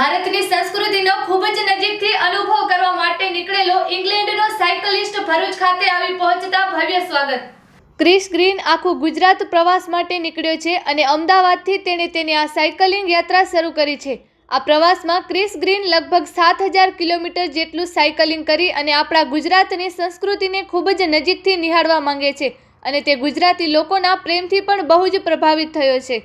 ભારતની સંસ્કૃતિનો ખૂબ જ નજીકથી અનુભવ કરવા માટે નીકળેલો ઇંગ્લેન્ડનો સાયકલિસ્ટ ભરૂચ ખાતે આવી પહોંચતા ભવ્ય સ્વાગત. ક્રિશ ગ્રીન આખું ગુજરાત પ્રવાસ માટે નીકળ્યો છે અને અમદાવાદથી તેણે તેની આ સાયકલિંગ યાત્રા શરૂ કરી છે. આ પ્રવાસમાં ક્રિસ ગ્રીન લગભગ સાત હજાર કિલોમીટર જેટલું સાયકલિંગ કરી અને આપણા ગુજરાતની સંસ્કૃતિને ખૂબ જ નજીકથી નિહાળવા માંગે છે અને તે ગુજરાતી લોકોના પ્રેમથી પણ બહુ જ પ્રભાવિત થયો છે.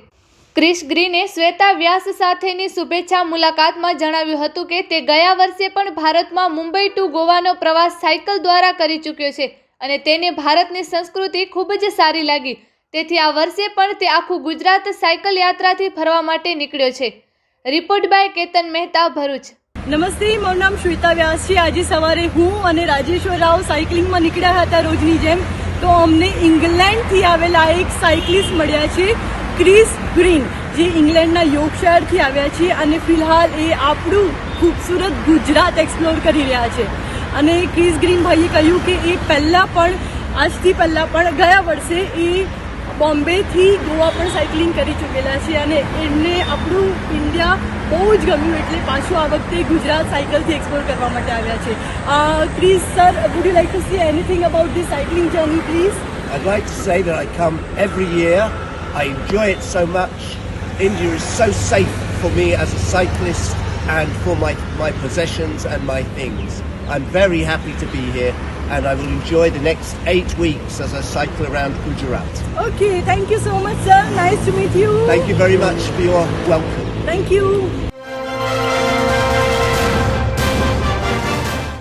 ક્રિશ ગ્રીને શ્વેતા વ્યાસ સાથેની શુભેચ્છા મુલાકાતમાં જણાવ્યું હતું કે તે ગયા વર્ષે પણ ભારતમાં મુંબઈ ટુ ગોવાનો પ્રવાસ સાયકલ દ્વારા કરી ચૂક્યો છે અને તેને ભારતની સંસ્કૃતિ ખૂબ જ સારી લાગી. તેથી આ વર્ષે પણ તે આખું ગુજરાત સાયકલ યાત્રાથી ફરવા માટે નીકળ્યો છે. Report by Ketan Mehta, Bharuch. નમસ્તે, મારું નામ શ્વેતા વ્યાસ છે. આજે સવારે હું અને રાજેશ્વર રાવ સાયકલિંગમાં નીકળ્યા હતા રોજની જેમ. તો અમને ઇંગ્લેન્ડથી આવેલા એક સાયકલિસ્ટ મળ્યા છે. ક્રિસ ગ્રીન, જે ઇંગ્લેન્ડના યોર્કશાયરથી આવ્યા છે અને ફિલહાલ એ આપણું ખૂબસૂરત ગુજરાત એક્સપ્લોર કરી રહ્યા છે અને ક્રિસ ગ્રીન ભાઈએ કહ્યું કે એ પહેલાં પણ, આજથી પહેલાં પણ ગયા વર્ષે એ બોમ્બેથી ગોવા પણ સાયકલિંગ કરી ચૂકેલા છે અને એમને આપણું ઇન્ડિયા બહુ જ ગમ્યું એટલે પાછું આ વખતે ગુજરાત સાયકલથી એક્સપ્લોર કરવા માટે આવ્યા છે Chris sir would you like to see anything about this cycling journey please I'd like to say that I come every. I enjoy it so much. India is so safe for me as a cyclist and for my, my possessions and my things. I'm very happy to be here and I will enjoy the next eight weeks as I cycle around Gujarat. Okay, thank you so much, sir. Nice to meet you. Thank you very much for your welcome. Thank you.